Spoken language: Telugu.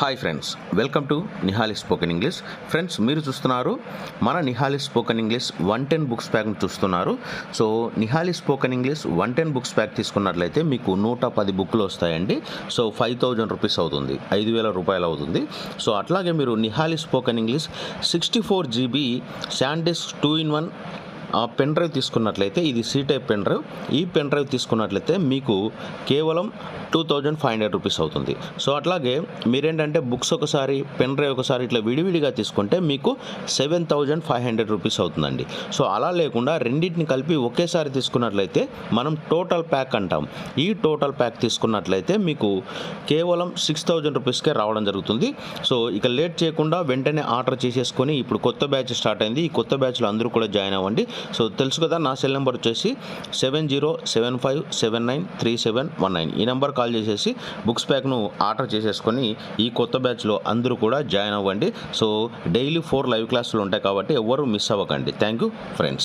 Hi friends welcome to Nihali spoken English. Friends మీరు చూస్తున్నారు మన Nihali spoken English one ten books ప్యాక్ని చూస్తున్నారు. So Nihali spoken English one ten books pack తీసుకున్నట్లయితే మీకు నూట పది బుక్లు వస్తాయండి. సో ఫైవ్ థౌజండ్ రూపీస్ అవుతుంది. ఐదు వేల రూపాయలు అవుతుంది. సో అట్లాగే మీరు Nihali spoken English sixty four GB SanDisk two in one pen drive తీసుకున్నట్లయితే ఇది సి టైప్ పెన్ డ్రైవ్. ఈ పెన్ డ్రైవ్ తీసుకున్నట్లయితే మీకు కేవలం two thousand five hundred rupees అవుతుంది. సో అట్లాగే మీరేంటంటే బుక్స్ ఒకసారి పెన్ డ్రైవ్ ఒకసారి ఇట్లా విడివిడిగా తీసుకుంటే మీకు seven thousand five hundred rupees అవుతుందండి. సో అలా లేకుండా రెండింటిని కలిపి ఒకేసారి తీసుకున్నట్లయితే మనం టోటల్ ప్యాక్ అంటాం. ఈ టోటల్ ప్యాక్ తీసుకున్నట్లయితే మీకు కేవలం సిక్స్ థౌజండ్ రూపీస్కే రావడం జరుగుతుంది. సో ఇక లేట్ చేయకుండా వెంటనే ఆర్డర్ చేసేసుకొని ఇప్పుడు కొత్త బ్యాచ్ స్టార్ట్ అయింది. ఈ కొత్త బ్యాచ్లో అందరూ కూడా జాయిన్ అవ్వండి. సో తెలుసు కదా నా సెల్ నెంబర్ వచ్చేసి seven zero seven five seven nine three seven one nine. ఈ నెంబర్ కాల్ చేసేసి బుక్స్ ప్యాక్ను ఆర్డర్ చేసేసుకొని ఈ కొత్త బ్యాచ్లో అందరూ కూడా జాయిన్ అవ్వండి. సో డైలీ ఫోర్ లైవ్ క్లాసులు ఉంటాయి కాబట్టి ఎవరు మిస్ అవ్వకండి. Thank you friends.